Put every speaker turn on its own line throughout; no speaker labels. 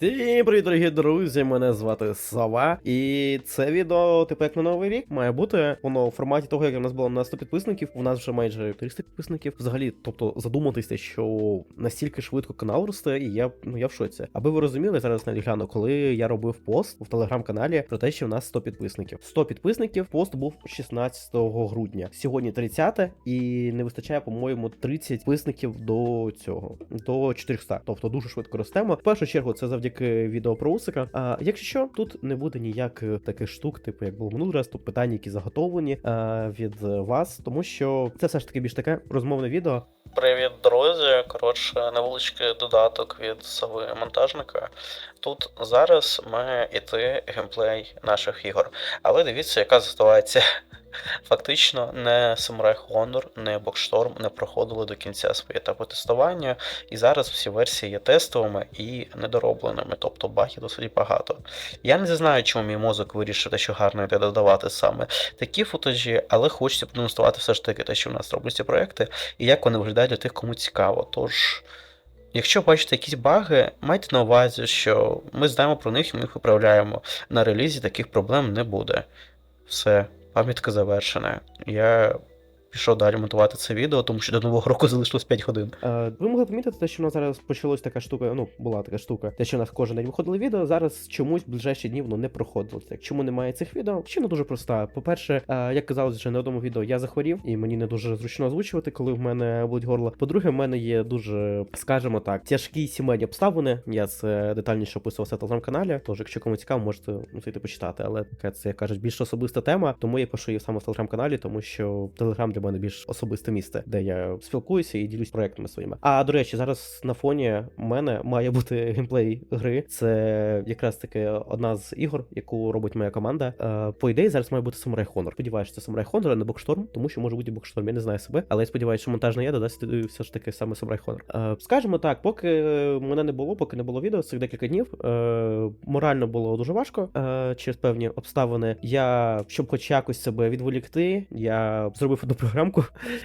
Всім привіт, дорогі друзі! Мене звати Сова. І це відео, типу, як на новий рік, має бути воно в форматі того, як у нас було на 100 підписників. У нас вже майже 300 підписників. Взагалі, тобто задуматися, що настільки швидко канал росте, і я ну я в шоці. Аби ви розуміли, зараз навіть гляну, коли я робив пост в телеграм-каналі про те, що в нас 100 підписників. 100 підписників, пост був 16 грудня. Сьогодні 30 і не вистачає, по-моєму, 30 підписників до цього, до 400. Тобто дуже швидко ростемо. В першу чергу, це завдяки відео про Усика. А якщо що, тут не буде ніяких таких штук, типу як було минулий раз, то питання, які заготовлені а, від вас, тому що це все ж таки більш таке розмовне відео.
Привіт, друзі. Коротше, невеличкий додаток від сови монтажника. Тут зараз має іти геймплей наших ігор. Але дивіться, яка ситуація. Фактично, не Samurai Honor, не Boxstorm не проходили до кінця свої етапи тестування, і зараз всі версії є тестовими і недоробленими, тобто багів досить багато. Я не знаю, чому мій мозок вирішив що гарно йде додавати саме такі футажі, але хочеться продемонструвати все ж таки те, що в нас роблять ці проекти, і як вони виглядають для тих, кому цікаво. Тож. Якщо бачите якісь баги, майте на увазі, що ми знаємо про них і ми їх виправляємо. На релізі таких проблем не буде. Все, пам'ятка завершена. Я пішов далі монтувати це відео, тому що до нового року залишилось 5 годин.
Е, ви могли помітити, те, що в нас зараз почалась така штука, ну була така штука, те, що у нас кожен день виходили відео. Зараз чомусь в ближайші дні воно не проходило. Так чому немає цих відео? Причина дуже проста. По-перше, е, як казалось вже на одному відео, я захворів, і мені не дуже зручно озвучувати, коли в мене болить горло. По-друге, в мене є дуже, скажімо так, тяжкі сімейні обставини. Я це детальніше описувався в телеграм-каналі. Тож, якщо кому цікаво, можете ну, почитати. Але таке це як кажуть більш особиста тема. Тому я пишу її саме в телеграм-каналі, тому що телеграм для мене більш особисте місце, де я спілкуюся і ділюсь проектами своїми. А до речі, зараз на фоні мене має бути геймплей гри. Це якраз таки одна з ігор, яку робить моя команда. Е, по ідеї, зараз має бути Samurai Honor. Сподіваюся, це Samurai Honor, а не Бокшторм, тому що може бути Бокшторм. Я не знаю себе, але я сподіваюся, що монтажна я додасть все ж таки саме Samurai Honor. Е, скажімо так, поки мене не було, поки не було відео цих декілька днів. Е, морально було дуже важко через певні обставини. Я щоб хоч якось себе відволікти, я зробив одну програмку,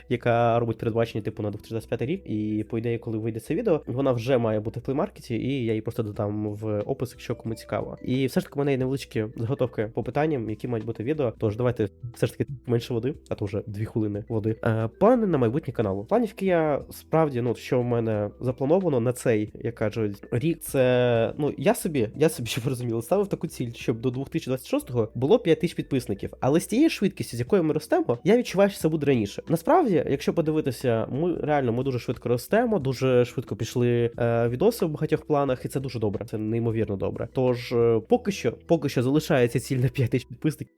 яка робить передбачення типу на 2025 рік. І по ідеї, коли вийде це відео, вона вже має бути в плеймаркеті, і я її просто додам в опис, якщо кому цікаво. І все ж таки в мене є невеличкі заготовки по питанням, які мають бути відео. Тож давайте все ж таки менше води, а то вже дві хвилини води. Е, плани на майбутнє каналу. Планівки я справді, ну що в мене заплановано на цей, як кажуть, рік. Це ну я собі, я собі щоб ви розуміли, ставив таку ціль, щоб до 2026-го було 5 тисяч підписників. Але з тією швидкістю, з якою ми ростемо, я відчуваю, що це буде раніше. Насправді, якщо подивитися, ми реально ми дуже швидко ростемо, дуже швидко пішли е, відоси в багатьох планах, і це дуже добре. Це неймовірно добре. Тож е, поки що, поки що залишається ціль на 5 тисяч підписників.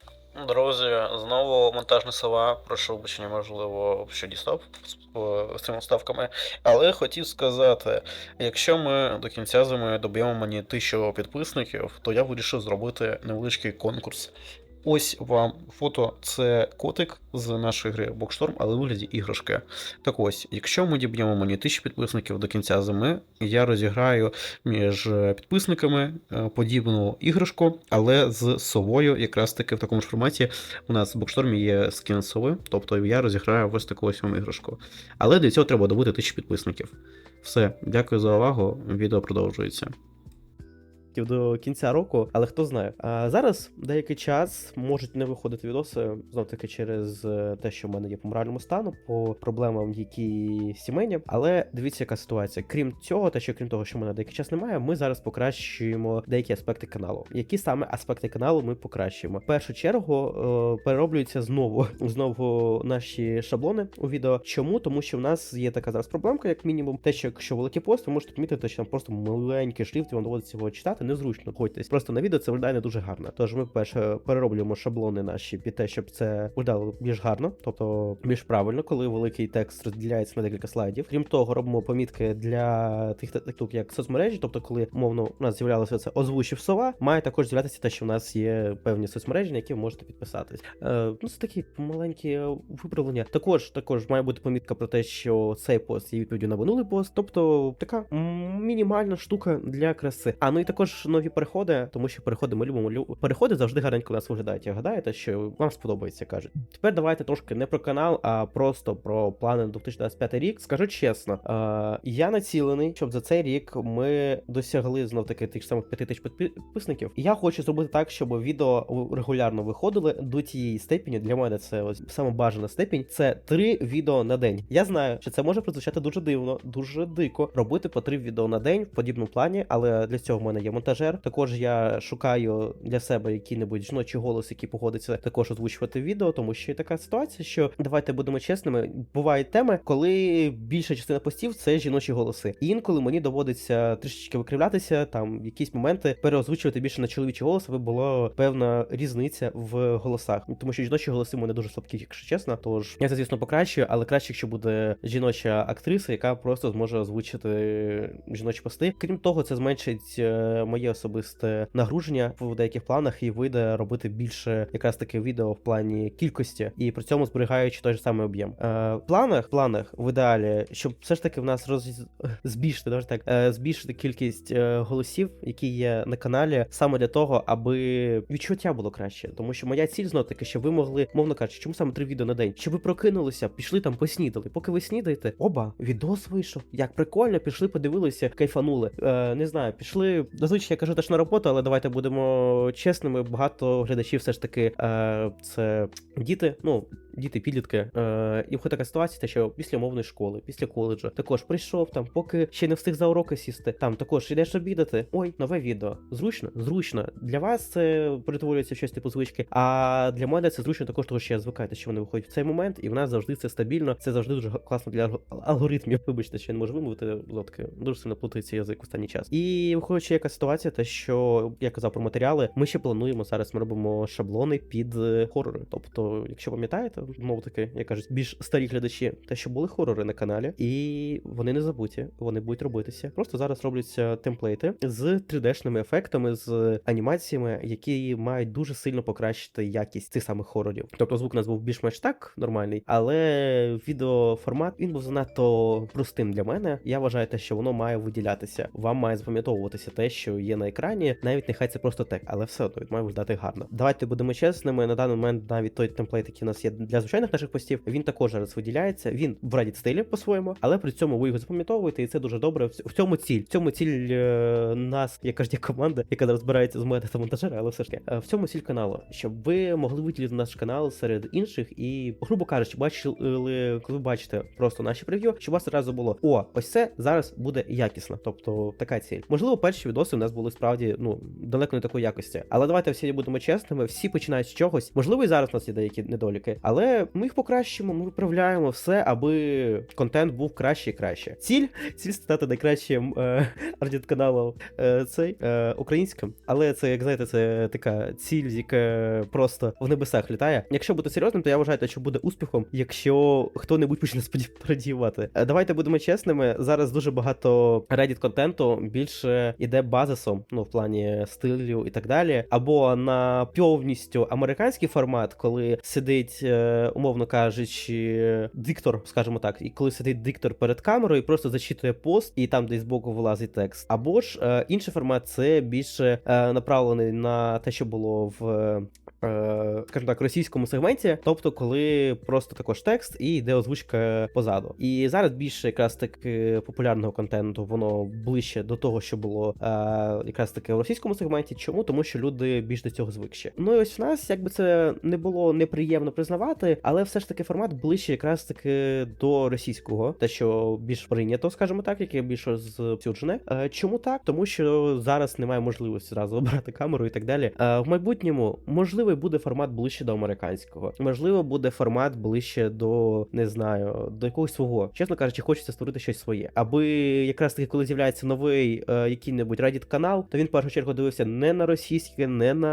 Друзі, знову монтажна сова. Прошу вибачення, можливо, що дістав з цими ставками. Але хотів сказати: якщо ми до кінця зими доб'ємо мені тисячу підписників, то я вирішив зробити невеличкий конкурс. Ось вам фото, це котик з нашої гри Бокшторм, але в вигляді іграшки. Так ось, якщо ми діб'ємо мені тисячу підписників до кінця зими, я розіграю між підписниками е, подібну іграшку, але з совою, якраз таки в такому ж форматі у нас в Бокштормі є скін сови, тобто я розіграю ось таку ось вам іграшку. Але для цього треба добути тисячу підписників. Все, дякую за увагу. Відео продовжується
до кінця року, але хто знає. А зараз деякий час можуть не виходити відоси знов таки через е, те, що в мене є по моральному стану, по проблемам, які сімейні. Але дивіться, яка ситуація. Крім цього, те, що крім того, що в мене деякий час немає, ми зараз покращуємо деякі аспекти каналу. Які саме аспекти каналу ми покращуємо? В першу чергу е, перероблюються знову знову наші шаблони у відео. Чому? Тому що в нас є така зараз проблемка, як мінімум, те, що якщо великий пост, ви можете помітити, що там просто маленький шрифт, і вам доводиться його читати незручно. Ходьтесь. Просто на відео це виглядає не дуже гарно. Тож ми перше перероблюємо шаблони наші під те, щоб це виглядало більш гарно, тобто більш правильно, коли великий текст розділяється на декілька слайдів. Крім того, робимо помітки для тих тактук, як соцмережі, тобто, коли мовно у нас з'являлося це озвучив сова, має також з'являтися те, що в нас є певні соцмережі, на які ви можете підписатись. Е, Ну це такі маленькі виправлення. Також також має бути помітка про те, що цей пост є відповіддю на минулий пост, тобто така мінімальна штука для краси. А ну і також також нові переходи, тому що переходи ми любимо. Лю... Переходи завжди гарненько нас виглядають. Гадаєте, що вам сподобається, кажуть. Тепер давайте трошки не про канал, а просто про плани на 2025 рік. Скажу чесно, е, я націлений, щоб за цей рік ми досягли знов таки тих самих 5 тисяч підписників. Я хочу зробити так, щоб відео регулярно виходили до тієї степені. Для мене це ось саме бажана степінь. Це три відео на день. Я знаю, що це може прозвучати дуже дивно, дуже дико робити по три відео на день в подібному плані, але для цього в мене є монтажер. Також я шукаю для себе який-небудь жіночий голос, який погодиться також озвучувати відео, тому що є така ситуація, що давайте будемо чесними. Бувають теми, коли більша частина постів це жіночі голоси. І інколи мені доводиться трішечки викривлятися, там в якісь моменти переозвучувати більше на чоловічий голос, аби була певна різниця в голосах. Тому що жіночі голоси мене дуже слабкі, якщо чесно. Тож я це, звісно, покращую, але краще, якщо буде жіноча актриса, яка просто зможе озвучити жіночі пости. Крім того, це зменшить е, моє особисте нагруження в деяких планах і вийде робити більше якраз таки відео в плані кількості, і при цьому зберігаючи той же самий об'єм. Е, в планах, планах в ідеалі, щоб все ж таки в нас роз... збільшити, давайте так, е, збільшити кількість е, голосів, які є на каналі, саме для того, аби відчуття було краще. Тому що моя ціль знов таки, щоб ви могли, мовно кажучи, чому саме три відео на день? Щоб ви прокинулися, пішли там, поснідали. Поки ви снідаєте, оба, відос вийшов. Як прикольно, пішли, подивилися, кайфанули. Не знаю, пішли. Зазвичай я кажу теж на роботу, але давайте будемо чесними. Багато глядачів все ж таки е, це діти. Ну. Діти, підлітки, е, і така ситуація, що після мовної школи, після коледжу, також прийшов там, поки ще не встиг за уроки сісти. Там також йдеш обідати. Ой, нове відео. Зручно, зручно. Для вас це перетворюється в щось типу звички. А для мене це зручно також, тому що я звикаю, що вони виходять в цей момент, і в нас завжди це стабільно. Це завжди дуже класно для алг- алгоритмів. Вибачте, що я не можу вимовити зотки. Дуже сильно плутається язик останній час. І виходячи, яка ситуація, те, що я казав про матеріали, ми ще плануємо зараз. Ми робимо шаблони під е, хорори. Тобто, якщо пам'ятаєте, знову таки, як кажуть, більш старі глядачі, те, що були хорори на каналі, і вони не забуті, вони будуть робитися. Просто зараз робляться темплейти з 3D-шними ефектами, з анімаціями, які мають дуже сильно покращити якість цих самих хорорів. Тобто звук у нас був більш-менш так нормальний, але відеоформат він був занадто простим для мене. Я вважаю те, що воно має виділятися. Вам має запам'ятовуватися те, що є на екрані, навіть нехай це просто тек, але все одно має виглядати гарно. Давайте будемо чесними. На даний момент навіть той темплейт, який у нас є для звичайних наших постів, він також зараз виділяється. Він в Reddit стилі по-своєму, але при цьому ви його запам'ятовуєте, і це дуже добре. В цьому ціль. В цьому ціль е, нас, як кажуть, команда, яка зараз збирається з мене та монтажера, але все ж таки е, в цьому ціль каналу, щоб ви могли виділити наш канал серед інших, і, грубо кажучи, бачили, коли бачите просто наші прев'ю, щоб у вас одразу було о, ось це зараз буде якісно. Тобто така ціль. Можливо, перші відоси у нас були справді ну далеко не такої якості. Але давайте всі будемо чесними, всі починають з чогось. Можливо, і зараз у нас є деякі недоліки, але ми їх покращимо, ми виправляємо все, аби контент був краще і краще. Ціль ціль стати найкращим е, е, цей е, українським, але це, як знаєте, це така ціль, яка просто в небесах літає. Якщо бути серйозним, то я вважаю, що буде успіхом, якщо хто-небудь почне споді- Е, Давайте будемо чесними. Зараз дуже багато Reddit контенту більше іде базисом, ну в плані стилю і так далі, або на повністю американський формат, коли сидить, е, умовно кажучи, диктор, скажімо так, і коли сидить диктор перед камерою, і просто зачитує пост, і там десь збоку вилазить текст. Або ж е, інший формат це більше е, направлений на те, що було в. Е, Скажімо так, російському сегменті, тобто, коли просто також текст і йде озвучка позаду. І зараз більше якраз таки популярного контенту, воно ближче до того, що було е, якраз таки в російському сегменті. Чому? Тому що люди більш до цього звикші. Ну і ось в нас, якби це не було неприємно признавати, але все ж таки формат ближче якраз таки до російського, те, що більш прийнято, скажімо так, яке більш розсюджене. Е, чому так? Тому що зараз немає можливості зразу обрати камеру і так далі. В майбутньому можливо буде формат ближче до американського, можливо, буде формат ближче до не знаю, до якогось свого. Чесно кажучи, хочеться створити щось своє, аби якраз таки, коли з'являється новий е, який-небудь Reddit канал, то він в першу чергу дивився не на російське, не на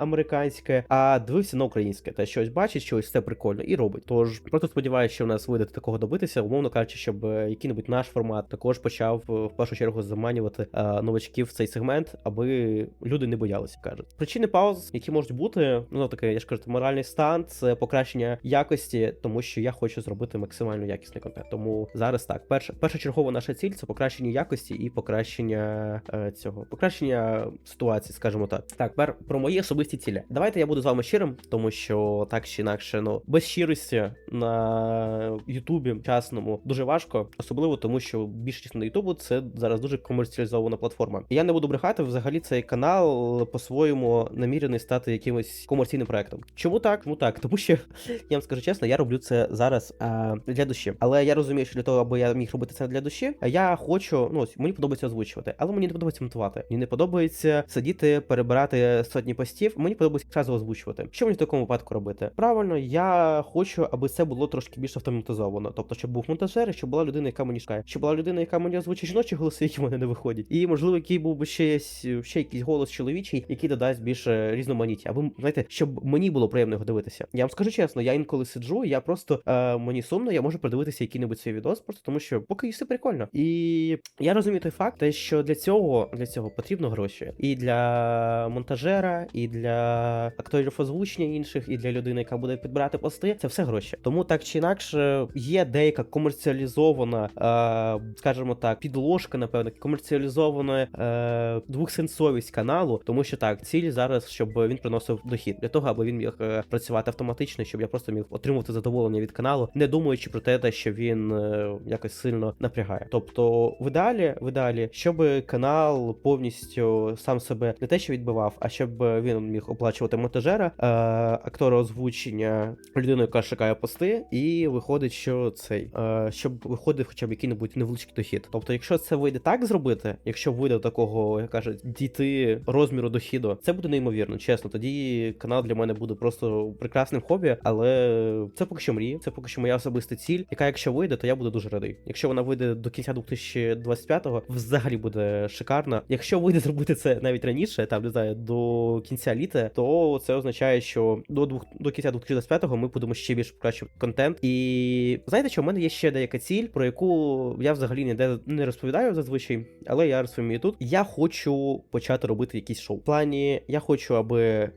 американське, а дивився на українське. Та щось бачить, щось все прикольно і робить. Тож просто сподіваюся, що в нас вийде такого добитися, умовно кажучи, щоб е, який-небудь наш формат також почав е, в першу чергу заманювати е, новачків в цей сегмент, аби люди не боялися, кажуть. Причини пауз, які можуть бути, ну таке, я ж кажу, моральний стан, це покращення якості, тому що я хочу зробити максимально якісний контент. Тому зараз так, перша першочергова наша ціль це покращення якості і покращення е, цього, покращення ситуації, скажімо так. Так, тепер про мої особисті цілі. Давайте я буду з вами щирим, тому що так чи інакше, ну без щирості на Ютубі часному дуже важко, особливо тому, що більшість на Ютубу це зараз дуже комерціалізована платформа. Я не буду брехати, взагалі цей канал по-своєму намірений стати якимось комерційним проектом. Чому так? Чому так? Тому що я вам скажу чесно, я роблю це зараз а, для душі. Але я розумію, що для того, аби я міг робити це для душі, я хочу, ну ось, мені подобається озвучувати, але мені не подобається монтувати. Мені не подобається сидіти, перебирати сотні постів. Мені подобається одразу озвучувати. Що мені в такому випадку робити? Правильно, я хочу, аби це було трошки більш автоматизовано. Тобто, щоб був монтажер, щоб була людина, яка мені шукає, щоб була людина, яка мені озвучить жіночі голоси, які в мене не виходять. І можливо, який був би ще, ще якийсь голос чоловічий, який додасть більше різноманіття. Аби знаєте, щоб мені було приємно його дивитися. Я вам скажу чесно, я інколи сиджу, я просто е, мені сумно, я можу подивитися який-небудь свій відос, просто тому що поки все прикольно. І я розумію той факт, те, що для цього для цього потрібно гроші. І для монтажера, і для акторів озвучення інших, і для людини, яка буде підбирати пости. Це все гроші. Тому так чи інакше є деяка комерціалізована, е, скажімо так, підложка, напевно, комерціалізована е, двохсенсовість каналу, тому що так, ціль зараз, щоб він приносив дохід для того, аби він міг е, працювати автоматично, щоб я просто міг отримувати задоволення від каналу, не думаючи про те, що він е, якось сильно напрягає. Тобто, в ідеалі, в ідеалі, щоб канал повністю сам себе не те, що відбивав, а щоб він міг оплачувати монтажера, е, актора озвучення, людину, яка шукає пости, і виходить, що цей, щоб виходив хоча б який-небудь невеличкий дохід. Тобто, якщо це вийде так зробити, якщо вийде такого, як кажуть, дійти розміру дохіду, це буде неймовірно, чесно. Тоді канал для мене буде просто прекрасним хобі, але це поки що мрія, це поки що моя особиста ціль, яка, якщо вийде, то я буду дуже радий. Якщо вона вийде до кінця 2025-го, взагалі буде шикарно. Якщо вийде зробити це навіть раніше, там не знаю, до кінця літа, то це означає, що до двох до кінця 2025-го ми будемо ще більше покращувати контент. І знаєте, що в мене є ще деяка ціль, про яку я взагалі ніде не розповідаю зазвичай, але я розповім її тут. Я хочу почати робити якісь шоу. В плані я хочу, аби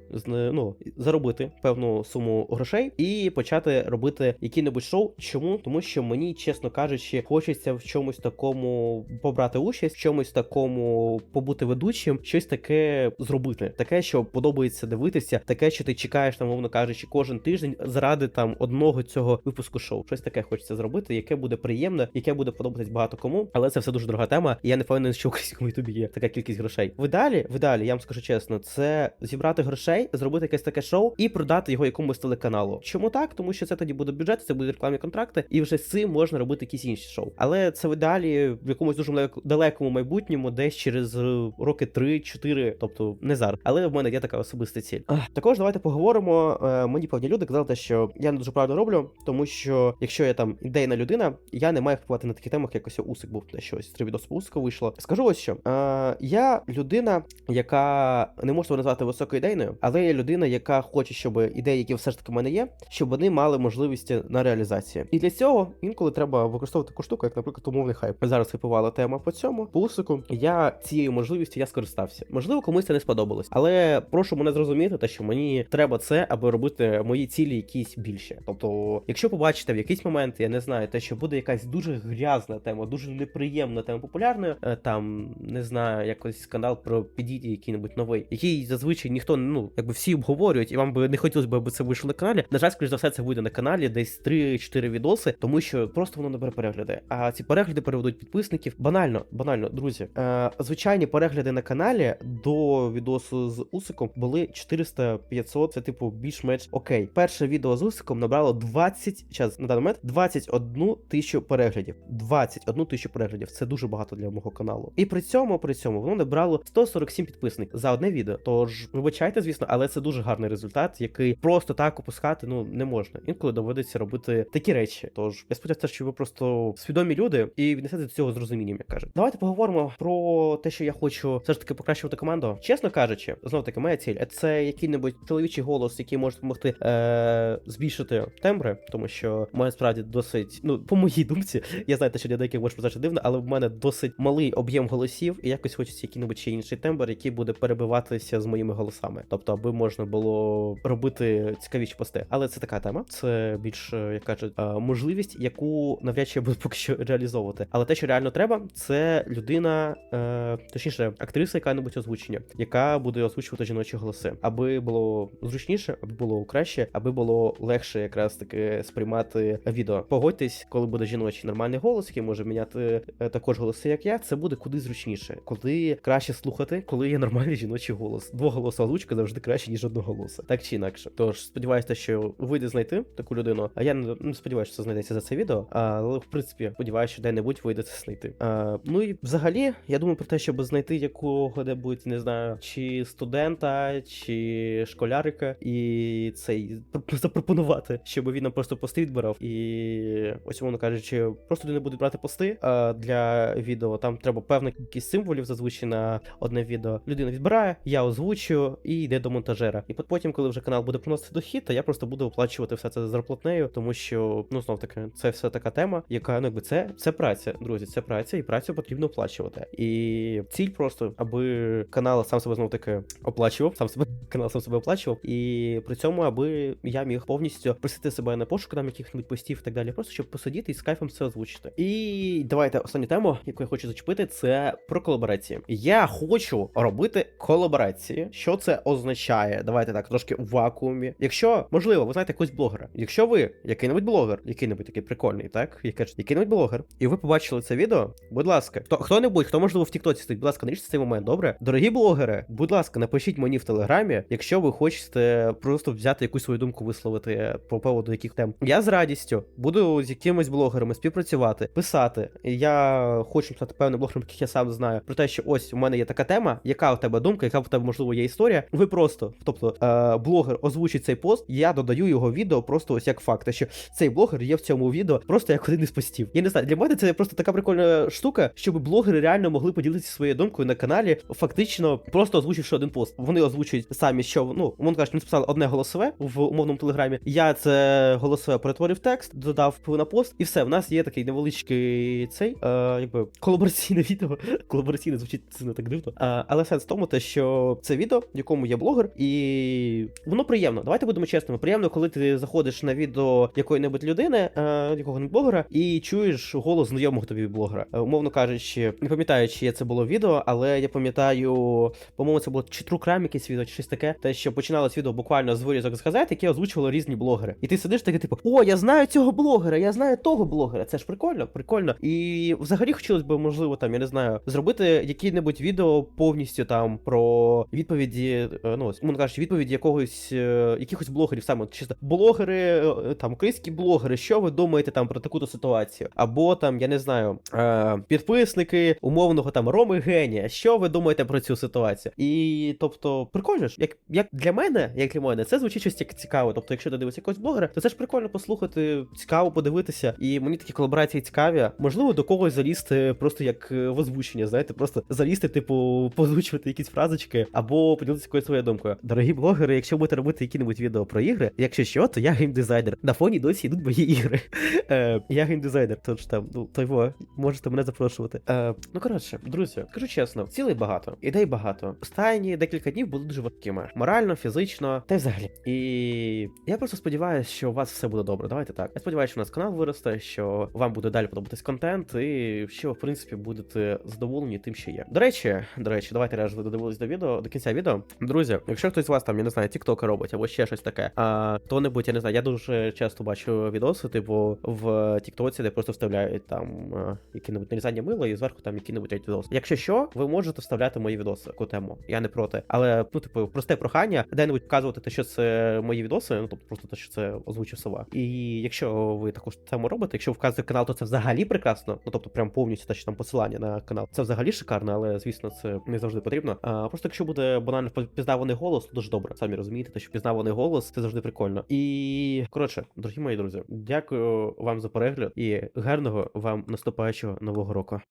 ну, заробити певну суму грошей і почати робити які-небудь шоу. Чому? Тому що мені, чесно кажучи, хочеться в чомусь такому побрати участь, в чомусь такому побути ведучим, щось таке зробити, таке, що подобається дивитися, таке, що ти чекаєш там, мовно кажучи, кожен тиждень заради там одного цього випуску шоу. Щось таке хочеться зробити, яке буде приємне, яке буде подобатись багато кому, але це все дуже дорога тема. І я не впевнений, що в українському ютубі є така кількість грошей. В ідеалі, в ідеалі, я вам скажу чесно, це зібрати грошей, зробити якесь таке шоу і продати його якомусь телеканалу. Чому так? Тому що це тоді буде бюджет, це будуть рекламні контракти, і вже з цим можна робити якісь інші шоу. Але це в ідеалі в якомусь дуже далекому майбутньому, десь через е, роки 3-4, тобто не зараз. Але в мене є така особиста ціль. Ах, Також давайте поговоримо. Е, Мені певні люди казали, що я не дуже правильно роблю, тому що якщо я там ідейна людина, я не маю впливати на таких темах, як ось усик був те щось. Три відоси по усику вийшло. Скажу ось що. Е, я людина, яка не можу назвати високоідейною, але я людина, яка хоче, щоб ідеї, які все ж таки в мене є, щоб вони мали можливість на реалізацію. І для цього інколи треба використовувати таку штуку, як, наприклад, умовний хайп. Зараз хайпувала тема по цьому. По усику я цією можливістю я скористався. Можливо, комусь це не сподобалось, але прошу мене зрозуміти, те, що мені треба це, аби робити мої цілі якісь більше. Тобто, якщо побачите в якийсь момент, я не знаю, те, що буде якась дуже грязна тема, дуже неприємна тема популярною, е, там не знаю, якось скандал про підійді який-небудь новий, який зазвичай ніхто ну якби всі обговорюють, і вам би не хотілося б, аби це вийшло на каналі. На жаль, скоріш за все, це вийде на каналі десь 3-4 відоси, тому що просто воно набере перегляди. А ці перегляди переведуть підписників. Банально, банально, друзі. Е, звичайні перегляди на каналі до відосу з Усиком були 400-500, це типу більш-менш окей. Перше відео з Усиком набрало 20, час на даний момент 21 тисячу переглядів. 21 тисячу переглядів. Це дуже багато для мого каналу. І при цьому, при цьому, воно набрало 147 підписників за одне відео. Тож, вибачайте, звісно, але це дуже гарний результат, який просто так опускати ну не можна. Інколи доводиться робити такі речі. Тож я сподіваюся, що ви просто свідомі люди і віднесете до цього з розумінням, як кажуть. Давайте поговоримо про те, що я хочу все ж таки покращувати команду. Чесно кажучи, знов таки, моя ціль це який-небудь чоловічий голос, який може допомогти е- збільшити тембри, тому що в мене справді досить, ну по моїй думці, я знаю, що для деяких може позначити дивно, але в мене досить малий об'єм голосів, і якось хочеться який-небудь ще інший тембр, який буде перебиватися з моїми голосами. Тобто, аби можна було робити цікавіші пости. Але це така тема. Це більш е, як кажуть, е, можливість, яку навряд чи я буду поки що реалізовувати. Але те, що реально треба, це людина, е, точніше, актриса, яка-небудь озвучення, яка буде озвучувати жіночі голоси, аби було зручніше, аби було краще, аби було легше якраз таки сприймати відео. Погодьтесь, коли буде жіночий нормальний голос, який може міняти також голоси, як я, це буде куди зручніше, коли краще слухати, коли є нормальний жіночий голос. Двоголосова озвучка завжди краще, ніж одноголоса. Так чи інакше. Тож сподіваюся, що вийде знайти таку людину. А я не, не сподіваюся, що це знайдеться за це відео. Але в принципі сподіваюся, що де-небудь вийде це знайти. А, ну і взагалі, я думаю про те, щоб знайти якого-небудь, не знаю, чи студента, чи школярика, і цей запропонувати, щоб він нам просто пости відбирав. І ось умовно кажучи, просто не будуть брати пости а, для відео. Там треба певна кількість символів зазвичай на одне відео. Людина відбирає, я озвучую і йде до монтажера. І потім, коли вже канал буде приносити дохід, то я просто буду оплачувати все це зарплатнею, тому що ну знов таки це все така тема, яка ну якби це, це праця, друзі. Це праця, і працю потрібно оплачувати. І ціль просто, аби канал сам себе знов таки оплачував, сам себе канал сам себе оплачував, і при цьому, аби я міг повністю просити себе на пошук там яких-небудь постів і так далі, просто щоб посидіти і з кайфом це озвучити. І давайте останню тему, яку я хочу зачепити, це про колаборації. Я хочу робити колаборації. Що це означає? Давайте так, трошки в вакуумі. Якщо можливо, ви знаєте якогось блогера. Якщо ви який-небудь блогер, який-небудь такий прикольний, так який-небудь блогер, і ви побачили це відео, будь ласка, хто хто-небудь, хто можливо в Тіктоці стоїть, будь ласка, наріжте цей момент, добре? Дорогі блогери, будь ласка, напишіть мені в телеграмі, якщо ви хочете просто взяти якусь свою думку висловити по поводу яких тем. Я з радістю буду з якимись блогерами співпрацювати, писати. Я хочу стати певним блогером, яких я сам знаю, про те, що ось у мене є така тема, яка у тебе думка, яка в тебе можливо є історія. Ви просто, тобто, е, блогер озвучить цей пост, я додаю його відео просто ось як факт, що цей блогер є в цьому відео просто як один із постів. Я не знаю, для мене це просто така прикольна штука, щоб блогери реально могли поділитися своєю думкою на каналі, фактично просто озвучивши один пост. Вони озвучують самі, що ну кажучи, вони списали одне голосове в умовному телеграмі. Я це голосове перетворив текст, додав на пост, і все. В нас є такий невеличкий цей, е, якби колабораційне відео. Колабораційне звучить сильно так дивно. А, але сенс в тому, те, що це відео, в якому є блогер, і воно приємно. Давайте будемо чесними. Приємно, коли ти заходиш на відео якої-небудь людини, е, якого-небудь блогера, і чуєш голос знайомого тобі блогера. Е, умовно кажучи, не пам'ятаю, чи це було відео, але я пам'ятаю, по-моєму, це було чи True якесь відео, чи щось таке. Те, що починалось відео буквально з вирізок з газет, які озвучували різні блогери. І ти сидиш такий, типу, о, я знаю цього блогера, я знаю того блогера. Це ж прикольно, прикольно. І взагалі хотілося б, можливо, там, я не знаю, зробити які-небудь відео повністю там про відповіді, е, ну, кажучи, відповіді якогось е, якихось блогерів, саме чисто блогери, е, там українські блогери, що ви думаєте там про таку-то ситуацію? Або там, я не знаю, е, підписники умовного там Роми Генія, що ви думаєте про цю ситуацію? І тобто, прикольно ж, як, як для мене, як для мене, це звучить щось ці- цікаве. Тобто, якщо ти дивишся якогось блогера, то це ж прикольно послухати, цікаво подивитися. І мені такі колаборації цікаві. Можливо, до когось залізти просто як е, в озвучення, знаєте, просто залізти, типу, позвучувати якісь фразочки, або поділитися якоюсь своєю думкою. Дорогі блогери, якщо будете робити які-небудь відео про ігри, якщо що, то я геймдизайнер. На фоні досі йдуть мої ігри. Е, я геймдизайнер, тож там, ну, той во, можете мене запрошувати. Е, ну коротше, друзі, кажу чесно, цілей багато, ідей багато. Останні декілька днів були дуже важкими. Морально, фізично, та й взагалі. І я просто сподіваюся, що у вас все буде добре. Давайте так. Я сподіваюся, що у нас канал виросте, що вам буде далі подобатись контент, і що в принципі, будете задоволені тим, що є. До речі, до речі, давайте ви додивились до відео до кінця відео. Друзі, якщо хтось з вас там, я не знаю, тіктоки робить або ще щось таке, а то-небудь, я не знаю, я дуже часто бачу відоси, типу, в Тіктоці, де просто вставляють там які-небудь нарізання мила і зверху там які-небудь відоси. Якщо що, ви можете вставляти мої відоси таку тему. Я не проти. Але, ну, типу, просте прохання, де-небудь показувати те, що це мої відоси, ну тобто просто те, що це озвучив сова. І якщо ви також це робите, якщо ви вказуєте канал, то це взагалі прекрасно. Ну тобто, прям повністю те, що там посилання на канал. Це взагалі шикарно, але звісно, це не завжди потрібно. А просто якщо буде банально впізнаваний голос, дуже добре. Самі розумієте, те, що пізнаваний голос, це завжди прикольно. І коротше, дорогі мої друзі, дякую вам за перегляд і гарного вам наступаючого нового року.